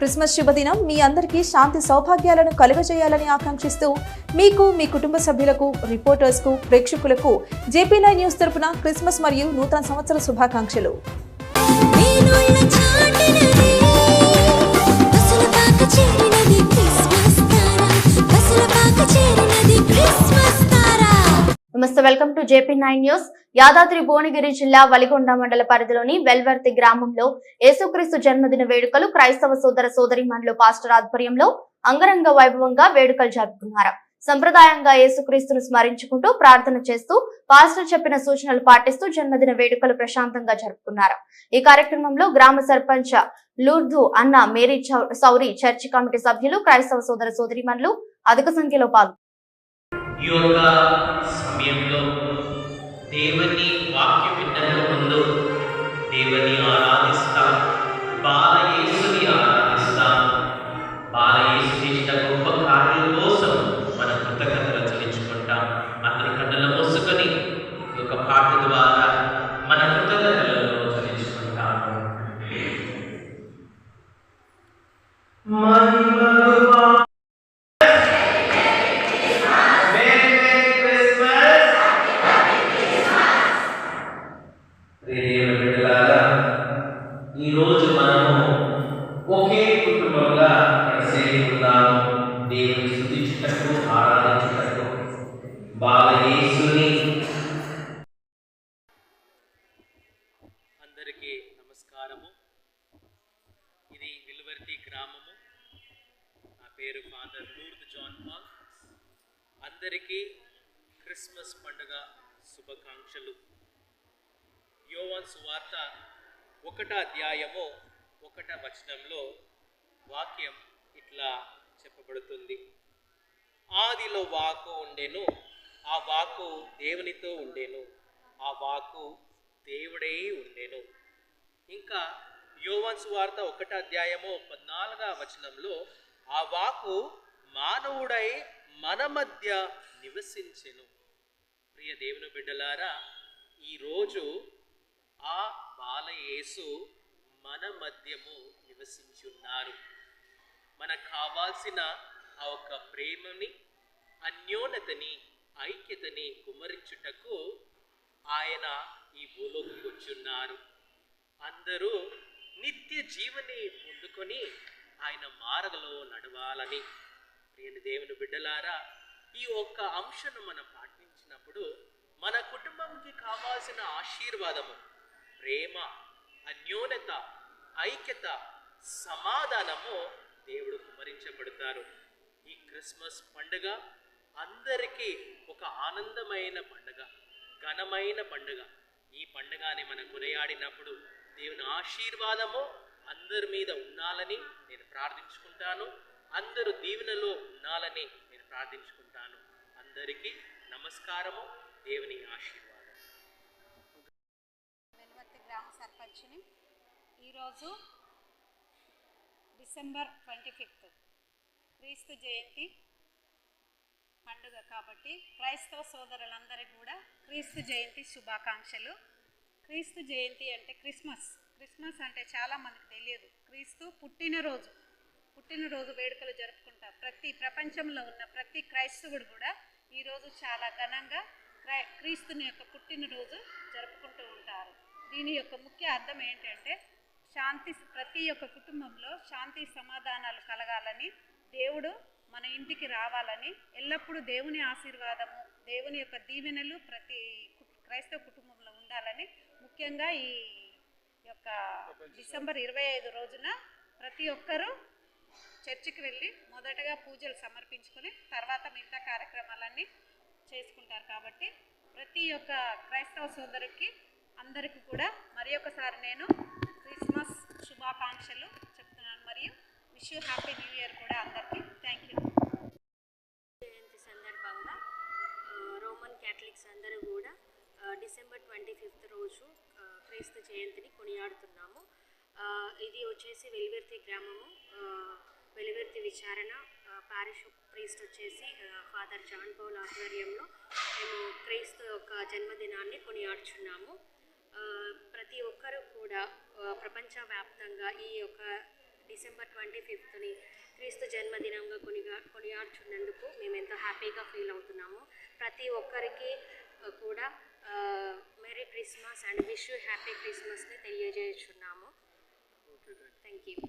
Christmas శుభదినం. మీ అందరికీ శాంతి సౌభాగ్యాలను కలుగజేయాలని ఆకాంక్షిస్తూ మీకు మీ కుటుంబ సభ్యులకు రిపోర్టర్స్కు ప్రేక్షకులకు జేపీ నైన్ న్యూస్ తరపున క్రిస్మస్ మరియు నూతన సంవత్సర శుభాకాంక్షలు. నమస్తే welcome to JP nine news. Yadadri Bhuvanagiri జిల్లా వలిగొండ మండల పరిధిలోని వెల్వర్తి గ్రామంలో యేసుక్రీస్తు జన్మదిన వేడుకలు క్రైస్తవ సోదర సోదరి సోదరిమణులు పాస్టర్ ఆధ్వర్యంలో అంగరంగ వైభవంగా వేడుకలు జరుపుకున్నారు. సంప్రదాయంగా యేసుక్రీస్తును స్మరించుకుంటూ ప్రార్థన చేస్తూ పాస్టర్ చెప్పిన సూచనలు పాటిస్తూ జన్మదిన వేడుకలు ప్రశాంతంగా జరుపుకున్నారు. ఈ కార్యక్రమంలో గ్రామ సర్పంచ్ లూర్దు అన్న మేరీ చౌ- సౌరి చర్చి కమిటీ సభ్యులు క్రైస్తవ సోదర సోదరిమణులు అధిక సంఖ్యలో పాల్గొన్నారు ఈ యొక్క సమయంలో దేవుని వాక్యం వినక ముందు దేవుని ఆరాధిస్తాం నమస్కారము. ఇది విలువర్తి గ్రామము. నా పేరు ఫాదర్ లూర్ద్ జాన్ పాల్. అందరికీ క్రిస్మస్ పండుగ శుభాకాంక్షలు. యోవాన్ సువార్త ఒకట అధ్యాయము ఒకట వచనంలో వాక్యం ఇట్లా చెప్పబడుతుంది. ఆదిలో వాకు ఉండేను ఆ వాకు దేవునితో ఉండేను ఆ వాకు దేవుడై ఉండేను. ఇంకా యోవాన్ వార్త ఒకట అధ్యాయము పద్నాలుగవ వచనంలో ఆ వాకు మానవుడై మన మధ్య నివసించెను. ప్రియ దేవుని బిడ్డలారా ఈరోజు ఆ బాలయేసు మన మధ్యము నివసించున్నారు. మనకు కావాల్సిన ఆ ఒక ప్రేమని అన్యోన్యతని ఐక్యతని కుమరించుటకు ఆయన ఈ భూలోకి వచ్చున్నారు. అందరూ నిత్య జీవని పొందుకొని ఆయన మార్గలో నడవాలని. నేను దేవుని బిడ్డలారా ఈ ఒక్క అంశను మనం పాటించినప్పుడు మన కుటుంబంకి కావాల్సిన ఆశీర్వాదము ప్రేమ అన్యోన్యత ఐక్యత సమాధానము దేవుడు కుమరించబడతారు. ఈ క్రిస్మస్ పండుగ అందరికీ ఒక ఆనందమైన పండుగ ఘనమైన పండుగ. ఈ పండుగని మనం కొనియాడినప్పుడు దేవుని ఆశీర్వాదము అందరి మీద ఉండాలని నేను ప్రార్థించుకుంటాను. అందరూ దీవెనలో ఉండాలని నేను ప్రార్థించుకుంటాను. అందరికీ నమస్కారము దేవుని ఆశీర్వాదం. వెలువత్తి గ్రామ సర్పంచ్ని ఈరోజు డిసెంబర్ ట్వంటీ ఫిఫ్త్. క్రీస్తు జయంతి పండుగ కాబట్టి క్రైస్తవ సోదరులందరికీ కూడా క్రీస్తు జయంతి శుభాకాంక్షలు. క్రీస్తు జయంతి అంటే క్రిస్మస్. క్రిస్మస్ అంటే చాలా మందికి తెలియదు. క్రీస్తు పుట్టినరోజు. పుట్టినరోజు వేడుకలు జరుపుకుంటారు. ప్రతి ప్రపంచంలో ఉన్న ప్రతి క్రైస్తవుడు కూడా ఈరోజు చాలా ఘనంగా క్రై క్రీస్తుని యొక్క పుట్టినరోజు జరుపుకుంటూ ఉంటారు. దీని యొక్క ముఖ్య అర్థం ఏంటంటే శాంతి ప్రతి ఒక్క కుటుంబంలో శాంతి సమాధానాలు కలగాలని దేవుడు మన ఇంటికి రావాలని ఎల్లప్పుడూ దేవుని ఆశీర్వాదము దేవుని యొక్క దీవెనలు ప్రతి కు- క్రైస్తవ కుటుంబంలో ఉండాలని ముఖ్యంగా ఈ యొక్క డిసెంబర్ ఇరవై ఐదు రోజున ప్రతి ఒక్కరూ చర్చికి వెళ్ళి మొదటగా పూజలు సమర్పించుకొని తర్వాత మిగతా కార్యక్రమాలన్నీ చేసుకుంటారు కాబట్టి ప్రతి ఒక్క క్రైస్తవ సోదరుకి అందరికీ కూడా మరి ఒకసారి నేను క్రిస్మస్ శుభాకాంక్షలు చెప్తున్నాను. మరియు wish you happy new year కూడా అందరికీ థ్యాంక్ యూ. జయంతి సందర్భంగా రోమన్ క్యాథలిక్స్ అందరూ కూడా డిసెంబర్ ట్వంటీ ఫిఫ్త్ రోజు క్రీస్తు జయంతిని కొనియాడుతున్నాము. ఇది వచ్చేసి వెలివెర్తి గ్రామము. వెలివెర్తి విచారణ పారిష్ ప్రీస్ట్ వచ్చేసి ఫాదర్ జాన్ పౌల్ ఆధ్వర్యంలో మేము క్రీస్తు యొక్క జన్మదినాన్ని కొనియాడుచున్నాము. ప్రతి ఒక్కరూ కూడా ప్రపంచవ్యాప్తంగా ఈ యొక్క డిసెంబర్ ట్వంటీ ఫిఫ్త్ని క్రీస్తు జన్మదినంగా కొనిగా కొనియాడుచున్నందుకు మేము ఎంతో హ్యాపీగా ఫీల్ అవుతున్నాము. ప్రతి ఒక్కరికి కూడా merry Christmas and wish you happy క్రిస్మస్ని తెలియజేస్తున్నాము థ్యాంక్ యూ